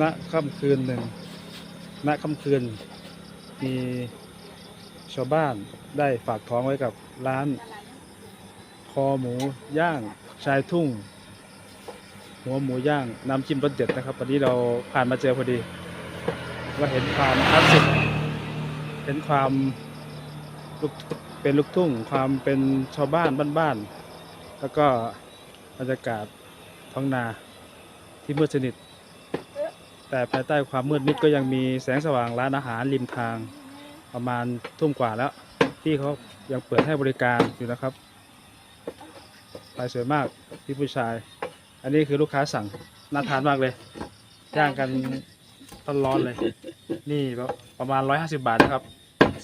ณค่ำคืนหนึ่งณค่ำคืน มีชาวบ้านได้ฝากท้องไว้กับร้าน คอหมูย่างชายทุ่ง หัวหมูย่างน้ำจิ้มรสเด็ดนะครับวันนี้เราผ่านมาเจอพอดี ว่าเห็นความคลาสสิกเห็นความเป็นลูกทุ่ง ความเป็นชาวบ้านบ้านๆแล้วก็บรรยากาศท้องนาที่มืดสนิท แต่ภายใต้ความมืดมิดก็ยังมีแสงสว่างร้านอาหารริมทางประมาณทุ่มกว่าแล้ว ที่เขายังเปิดให้บริการอยู่นะครับไปสวยมากพี่ผู้ชาย อันนี้คือลูกค้าสั่งน่าทานมากเลยย่างกันร้อนๆเลย นี่ประมาณ150บาทนะครับ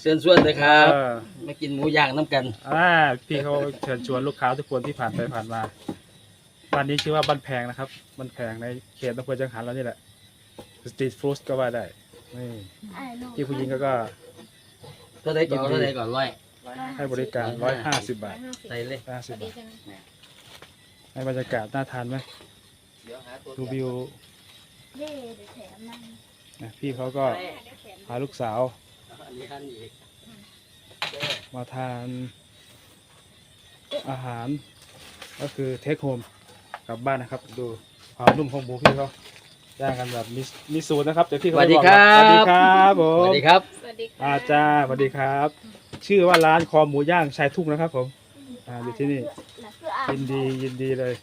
เชิญชวนเลยครับเออมากินหมูย่างน้ำกันอ่าพี่เขาเชิญชวนลูกค้าทุกคนที่ผ่านไปผ่านมาบ้านนี้ชื่อว่าบ้านแพงนะครับบ้านแพงในเขตอำเภอจังหันเรานี่แหละ สตรีทฟู้ดก็ว่าได้นี่พี่ผู้หญิงก็ก็เท่าไรก่อนยินดีเท่าไรก่อนร้อยให้บริการ150บาทใส่เลย50บาทให้บรรยากาศน่าทานไหมเดี๋ยวหาตัวดูวิวเย่เดี๋ยวแถมนั่งนะพี่เขาก็พาลูกสาวอันนี้อันนี้อีกมาทานอาหารก็คือเทคโฮมกลับบ้านนะครับ ดูความนุ่มของหมูพี่เขา ย่างกันแบบมีมีสูตรนะครับเดี๋ยวพี่สเขาวัสดีอกครัสวัสดีบครับผสมวัสดีครับ สวัสดีค่ะอาจารย์สวัสดีครับ ชื่อว่าร้านคอหมูย่างชายทุ่งนะครับ ผมอ่าอยู่ที่นี่ยินดียินดีเลย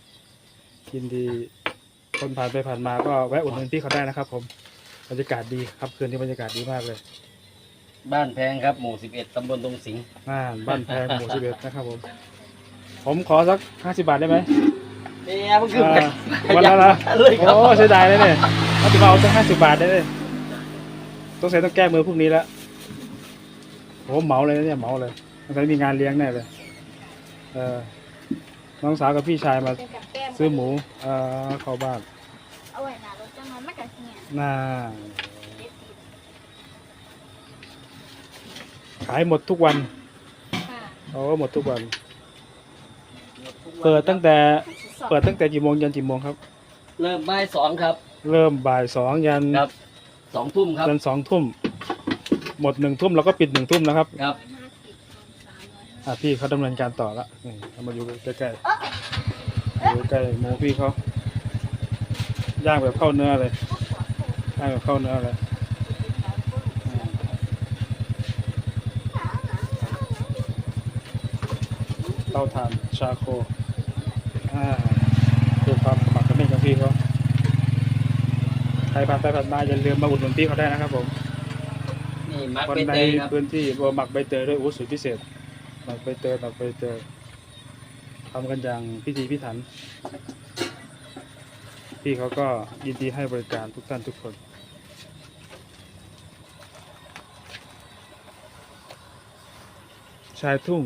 ยินดีคนผ่านไปผ่านมาก็แวะอุดหนุนพี่เขาได้นะครับ ผมบรรยากาศดีครับคืนนี้บรรยากาศดีมากเลยบ้านแพงครับ หมู่สิบเอ็ดตำบลดงสิงห์อ่าบ้านแพงหมู่สิบเอ็ดนะครับ ผม ผมขอสักห้าสิบบาทได้ไหม เนี่ยมันคืออ่าวันละละเลยครับโอ้เสียดายเลยเนี่ยถ้าจะมาเอาสักห้าสิบบาทได้เลยต้องใส่ต้องแก้มือพรุ่งนี้แล้วโอ้เหมาเลยนะเนี่ยเหมาเลยมันจะมีงานเลี้ยงแน่เลยเออน้องสาวกับพี่ชายมาเป็นกับแก้มซื้อหมูเอ่อเข้าบ้านเอาไว้หนารถจังมันไม่กัดเนี่ยน่าขายหมดทุกวันค่ะโอ้หมดทุกวัน เปิดตั้งแต่เปิดตั้งแต่กี่โมงยันกี่โมงครับ เริ่มบ่ายสองครับ เริ่มบ่ายสองยันครับสองทุ่มครับยันสองทุ่ม หมดหนึ่งทุ่มเราก็ปิดหนึ่งทุ่มนะครับครับอะพี่เขาดำเนินการต่อละนี่เอามาอยู่ใกล้ๆอยู่ใกล้หมูพี่เขาย่างแบบเข้าเนื้อเลยย่างแบบเข้าเนื้อเลย เตาถ่านชาโคอ่าดูความสมัครสมัครของพี่เขาใครผ่านไปผ่านมาอย่าลืมมาอุดหนุนพี่เขาได้นะครับผมนี่มักคนไปในเตยครับพื้นที่บัวหมักใบเตยด้วยโอ้สูตรพิเศษหมักใบเตยหมักใบเตยทำกันอย่างพิธีพิถัน พี่เขาก็ยินดีให้บริการทุกท่านทุกคน ชายทุ่ง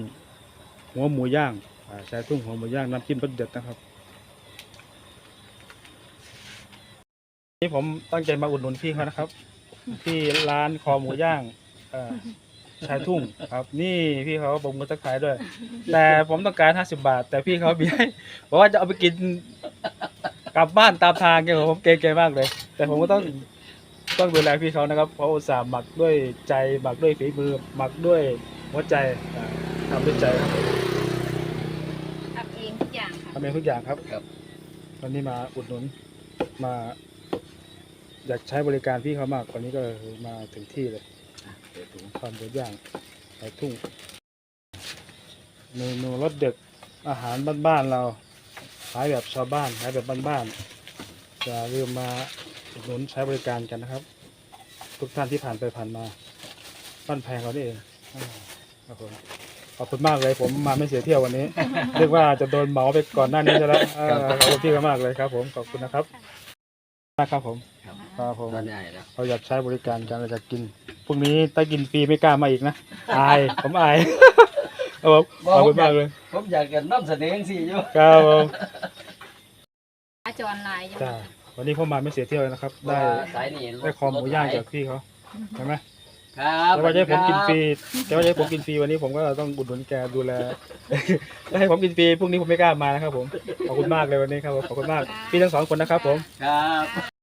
หัวหมูย่างอ่าชายทุ่งหัวหมูย่างน้ำจิ้มรสเด็ดนะครับนี่ผมตั้งใจมาอุดหนุนพี่เขานะครับ ที่ร้านคอหมูย่างชายทุ่งครับ นี่พี่เขาบอกมือตะขายด้วย แต่ผมต้องการ50บาท แต่พี่เขามีให้บอกว่าจะเอาไปกินกลับบ้านตามทางแกผมเกรงใจมากเลย แต่ผมก็ต้องต้องดูแลพี่เขานะครับ เพราะอุตส่าห์หมักด้วยใจหมักด้วยฝีมือหมักด้วยหัวใจทำด้วยใจครับ ทำเองทุกอย่างค่ะ ทำ เองทุกอย่างครับครับ วันนี้มาอุดหนุนมา อยากใช้บริการพี่เขามากวันนี้ก็มาถึงที่เลยเดี๋ยวถุงความหมูย่างไก่ทุ่งเมนูรสเด็ดอาหารบ้านๆเราขายแบบชาวบ้านขายแบบบ้านๆอย่าลืมมาอุดหนุนใช้บริการกันนะครับ ทุกท่านที่ผ่านไปผ่านมาบ้านแพงเรานี่เองอ่าครับผม ขอบคุณมากเลยผมมาไม่เสียเที่ยววันนี้ เรียกว่าจะโดนเหมาไปก่อนหน้านี้จะแล้วเออขอบคุณพี่มากเลยครับ ผมขอบคุณนะครับมากครับผมครับครับผมตอนนี้นะเราอยากใช้บริการกันเราจะกินพรุ่งนี้ถ้ากินฟรีไม่กล้ามาอีกนะอายผมอายครับผมขอบคุณมากเลยผมอยากจะน้ำเสนอสิอยู่ครับผมอาจรไลน์อยู่จ้าวันนี้ผมมาไม่เสียเที่ยวเลยนะครับ ได้ว่าสายนี่ได้คอหมูย่างจากพี่เขาใช่ไหม ครับแต่ว่าจะให้ผมกินฟรีแต่ว่าจะให้ผมกินฟรีวันนี้ผมก็ต้องอุดหนุนแกดูแลถ้าให้ผมกินฟรีพรุ่งนี้ผมไม่กล้ามานะครับผมขอบคุณมากเลยวันนี้ครับผมขอบคุณมากพี่ทั้งสองคนนะครับผมครับ